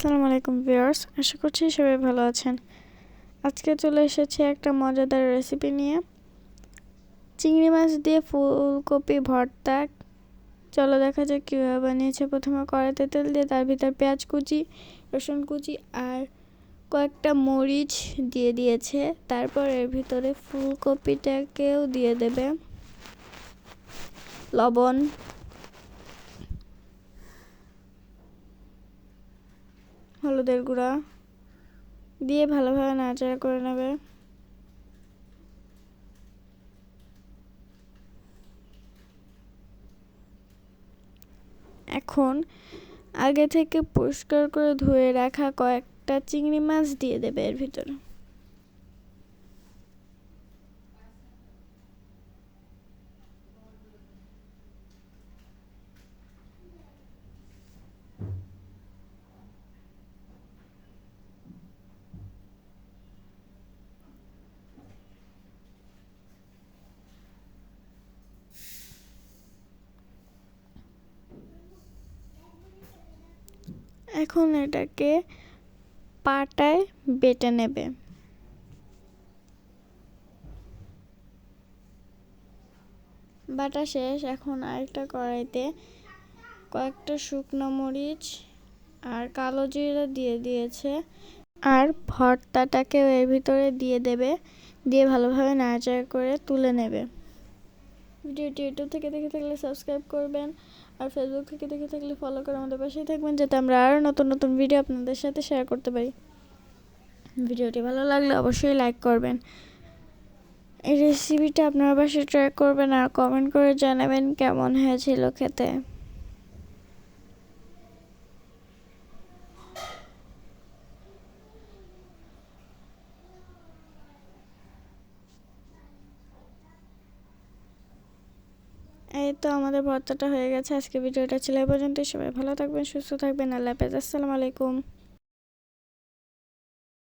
আসসালামু আলাইকুম ভিউয়ার্স, আশা করছি সবাই ভালো আছেন। আজকে চলে এসেছি একটা মজাদার রেসিপি নিয়ে। চিংড়ি মাছ দিয়ে ফুলকপি, ভর্তা। চলো দেখা যাক কীভাবে বানিয়েছে। প্রথমে কড়াইতে তেল দিয়ে তার ভিতর পেঁয়াজ কুচি, রসুন কুচি আর কয়েকটা মরিচ দিয়ে দিয়েছে। তারপর এর ভিতরে ফুলকপিটাকেও দিয়ে দেবে। লবণ হলুদের গুঁড়া দিয়ে ভালোভাবে নাড়াচাড়া করে নেবে। এখন আগে থেকে পরিষ্কার করে ধুয়ে রাখা কয়েকটা চিংড়ি মাছ দিয়ে দেবে এর ভিতরে। এখন এটাকে পাটায় বেটে নেবে। বাটা শেষ। এখন আরেকটা কড়াইতে কয়েকটা শুকনো মরিচ আর কালো জিরা দিয়ে দিয়েছে। আর ভর্তাটাকে এর ভিতরে দিয়ে দেবে। দিয়ে ভালোভাবে নাড়াচাড়া করে তুলে নেবে। ভিডিওটি ইউটিউব থেকে দেখে থাকলে সাবস্ক্রাইব করবেন আর ফেসবুক থেকে দেখে থাকলে ফলো করে আমাদের পাশেই থাকবেন যাতে আমরা আরও নতুন নতুন ভিডিও আপনাদের সাথে শেয়ার করতে পারি। ভিডিওটি ভালো লাগলে অবশ্যই লাইক করবেন। এই রেসিপিটা আপনারা বাসায় ট্রাই করবেন আর কমেন্ট করে জানাবেন কেমন হয়েছিল খেতে। এই তো আমাদের ভর্তাটা হয়ে গেছে। আজকে ভিডিওটা ছিল পর্যন্ত সবাই ভালো থাকবেন, সুস্থ থাকবেন। আল্লাহ হাফেজ। আসসালামু আলাইকুম।